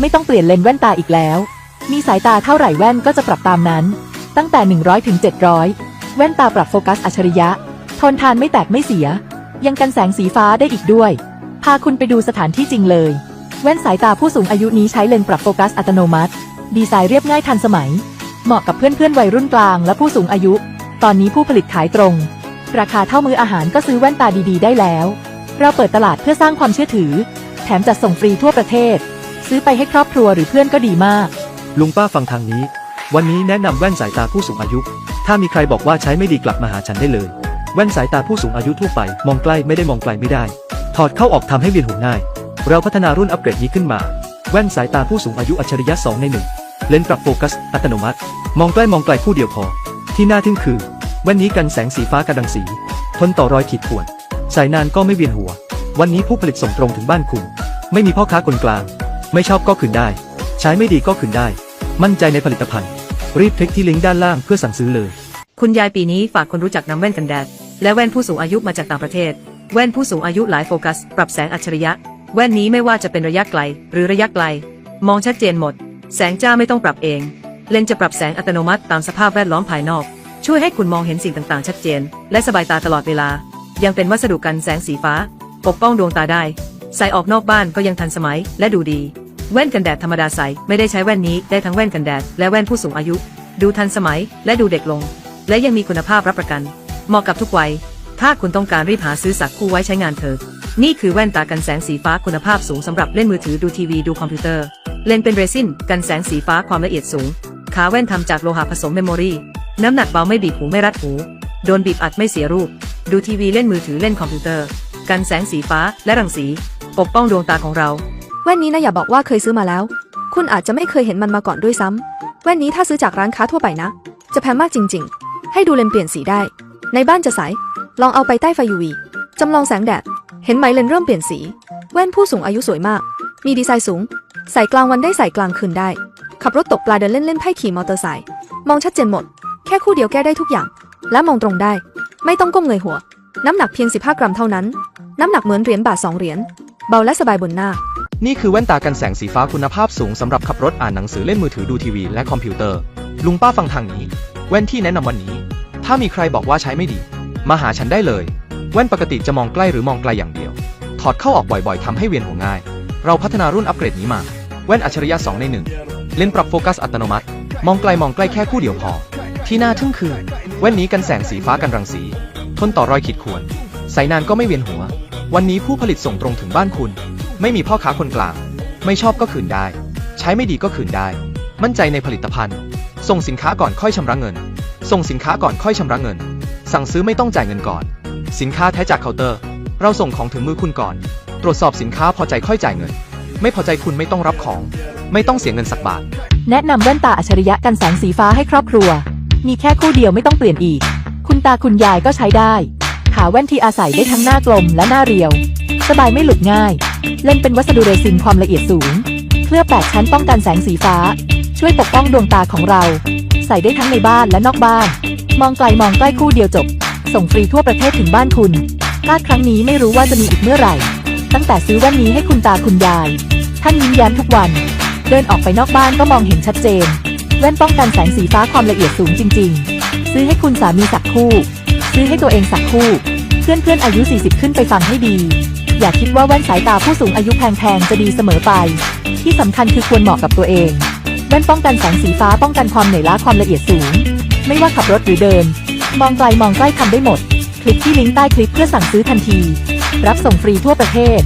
ไม่ต้องเปลี่ยนเลนส์แว่นตาอีกแล้ว มีสายตาเท่าไหร่แว่นก็จะปรับตามนั้น ตั้งแต่ 100ถึง700 แว่นตาปรับโฟกัสอัจฉริยะ ทนทานไม่แตกไม่เสีย ยังกันแสงสีฟ้าได้อีกด้วย พาคุณไปดูสถานที่จริงเลย แว่นสายตาผู้สูงอายุนี้ใช้เลนส์ปรับโฟกัสอัตโนมัติ ดีไซน์เรียบง่ายทันสมัย เหมาะกับเพื่อนๆวัยรุ่นกลางและผู้สูงอายุ ตอนนี้ผู้ผลิตขายตรง ราคาเท่ามืออาหารก็ซื้อแว่นตาดีๆ ได้แล้ว เราเปิดตลาดเพื่อสร้างความเชื่อถือ แถมจัดส่งฟรีทั่วประเทศ ซื้อไปให้ครอบครัวหรือเพื่อนก็ดีมาก ลุงป้าฟังทางนี้ วันนี้แนะนำแว่นสายตาผู้สูงอายุ ถ้ามีใครบอกว่าใช้ไม่ดีกลับมาหาฉันได้เลย แว่นสายตาผู้สูงอายุทั่วไป มองใกล้ไม่ได้มองไกลไม่ได้ ถอดเข้าออกทำให้เวียนหัวง่าย เราพัฒนารุ่นอัปเกรดนี้ขึ้นมา แว่นสายตาผู้สูงอายุอัจฉริยะ2ใน1เลนส์ปรับโฟกัส อัตโนมัติ มองใกล้มองไกลคู่เดียวพอ ที่น่าทึ่งคือแว่นนี้กันแสงสีฟ้ากันรังสี ทนต่อรอยขีดข่วนใส่นานก็ไม่เวียนหัว วันนี้ผู้ผลิตส่งตรงถึงบ้านคุณ ไม่มีพ่อค้าคนกลาง ไม่ชอบก็คืนได้ ใช้ไม่ดีก็คืนได้ มั่นใจในผลิตภัณฑ์ รีบคลิกที่ลิงก์ด้านล่างเพื่อสั่งซื้อเลย คุณยายปีนี้ฝากคนรู้จักนำแว่นกันแดด และแว่นผู้สูงอายุมาจากต่างประเทศ แว่นผู้สูงอายุหลายโฟกัส ปรับแสงอัจฉริยะ แว่นนี้ไม่ว่าจะเป็นระยะไกล หรือระยะไกล มองชัดเจนหมด แสงจ้าไม่ต้องปรับเอง เลนจะปรับแสงอัตโนมัติตามสภาพแวดล้อมภายนอก ช่วยให้คุณมองเห็นสิ่งต่างๆ ชัดเจน และสบายตาตลอดเวลา ยังเป็นวัสดุกันแสงสีฟ้า ปกป้องดวงตาได้ ใส่ออกนอกบ้านก็ยังทันสมัยและดูดี แว่นกันแดดธรรมดาใส่ไม่ได้ใช้แว่นนี้ได้ทั้งแว่นกันแดดและแว่นผู้สูงอายุ ดูทันสมัยและดูเด็กลง และยังมีคุณภาพรับประกัน เหมาะกับทุกวัย ถ้าคุณต้องการรีบหาซื้อสักคู่ไว้ใช้งานเถอะนี่คือแว่นตากันแสงสีฟ้าคุณภาพสูงสำหรับเล่นมือถือดูทีวีดูคอมพิวเตอร์ เลนเป็นเรซินกันแสงสีฟ้าความละเอียดสูง ขาแว่นทำจากโลหะผสมเมมโมรีน้ำหนักเบาไม่บีบหูไม่รัดหู โดนบีบอัดไม่เสียรูป ดูทีวีเล่นมือถือเล่นคอมพิวเตอร์ กันแสงสีฟ้าและรังสี ปกป้องดวงตาของเรา แว่นนี้นะอย่าบอกว่าเคยซื้อมาแล้ว คุณอาจจะไม่เคยเห็นมันมาก่อนด้วยซ้ำแว่นนี้ถ้าซื้อจากร้านค้าทั่วไปนะ จะแพงมากจริง ๆ ให้ดูเลนเปลี่ยนสีได้ ในบ้านจะใส ลองเอาไปใต้ไฟ UV จำลองแสงแดด เห็นไหมเลนเริ่มเปลี่ยนสี แว่นผู้สูงอายุสวยมาก มีดีไซน์สูง ใส่กลางวันได้ใส่กลางคืนได้ ขับรถตกปลาเดินเล่นเล่นไพ่ขี่มอเตอร์ไซค์ มองชัดเจนหมด แค่คู่เดียวแก้ได้ทุกอย่าง และมองตรงได้ ไม่ต้องก้มเงยหัว น้ำหนักเพียง 15 กรัมเท่านั้น น้ำหนักเหมือนเหรียญบาทสองเหรียญ เบาและสบายบนหน้า นี่คือแว่นตากันแสงสีฟ้าคุณภาพสูงสำหรับขับรถอ่านหนังสือเล่นมือถือดูทีวีและคอมพิวเตอร์ ลุงป้าฟังทางนี้ แว่นที่แนะนำวันนี้ ถ้ามีใครบอกว่าใช้ไม่ดี มาหาฉันได้เลย แว่นปกติจะมองใกล้หรือมองไกลอย่างเดียว ถอดเข้าออกบ่อยๆทำให้เวียนหัวง่าย เราพัฒนารุ่นอัปเกรดนี้มา แว่นอัจฉริยะ2ใน1เลนส์ปรับโฟกัสอัตโนมัติ มองไกลมองใกล้แค่คู่เดียวพอ ที่น่าทึ่งคือ แว่นนี้กันแสงสีฟ้ากันรังสี ทนต่อรอยขีดข่วนใส่นานก็ไม่เวียนหัว วันนี้ผู้ผลิตส่งตรงถึงบ้านคุณ ไม่มีพ่อค้าคนกลาง ไม่ชอบก็คืนได้ ใช้ไม่ดีก็คืนได้ มั่นใจในผลิตภัณฑ์ ส่งสินค้าก่อนค่อยชำระเงิน ส่งสินค้าก่อนค่อยชำระเงิน สั่งซื้อไม่ต้องจ่ายเงินก่อน สินค้าแท้จากเคาน์เตอร์ เราส่งของถึงมือคุณก่อน ตรวจสอบสินค้าพอใจค่อยจ่ายเงิน ไม่พอใจคุณไม่ต้องรับของ ไม่ต้องเสียเงินสักบาท แนะนำแว่นตาอัจฉริยะกันแสงสีฟ้าให้ครอบครัว มีแค่คู่เดียวไม่ต้องเปลี่ยนอีก คุณตาคุณยายก็ใช้ได้ ขาแว่นที่อาศัยได้ทั้งหน้ากลมและหน้าเรียว สบายไม่หลุดง่าย เล่นเป็นวัสดุเรซินความละเอียดสูง เคลือบแปดชั้นป้องกันแสงสีฟ้า ช่วยปกป้องดวงตาของเรา ใส่ได้ทั้งในบ้านและนอกบ้าน มองไกลมองใกล้คู่เดียวจบ ส่งฟรีทั่วประเทศถึงบ้านคุณคาดครั้งนี้ไม่รู้ว่าจะมีอีกเมื่อไหร่ ตั้งแต่ซื้อแว่นนี้ให้คุณตาคุณยาย ท่านยิ้มแย้มทุกวัน เดินออกไปนอกบ้านก็มองเห็นชัดเจน แว่นป้องกันแสงสีฟ้าความละเอียดสูงจริง ๆ ซื้อให้คุณสามีสักคู่ ซื้อให้ตัวเองสักคู่ เพื่อนเพื่อนๆอายุ 40 ขึ้นไปฟังให้ดี อย่าคิดว่าแว่นสายตาผู้สูงอายุแพงๆจะดีเสมอไป ที่สำคัญคือควรเหมาะกับตัวเอง แว่นป้องกันแสงสีฟ้าป้องกันความเหนื่อยล้าความละเอียดสูง ไม่ว่าขับรถหรือเดิน มองไกลมองใกล้ทำได้หมด คลิกที่ลิงก์ใต้คลิปเพื่อสั่งซื้อทันที รับส่งฟรีทั่วประเทศ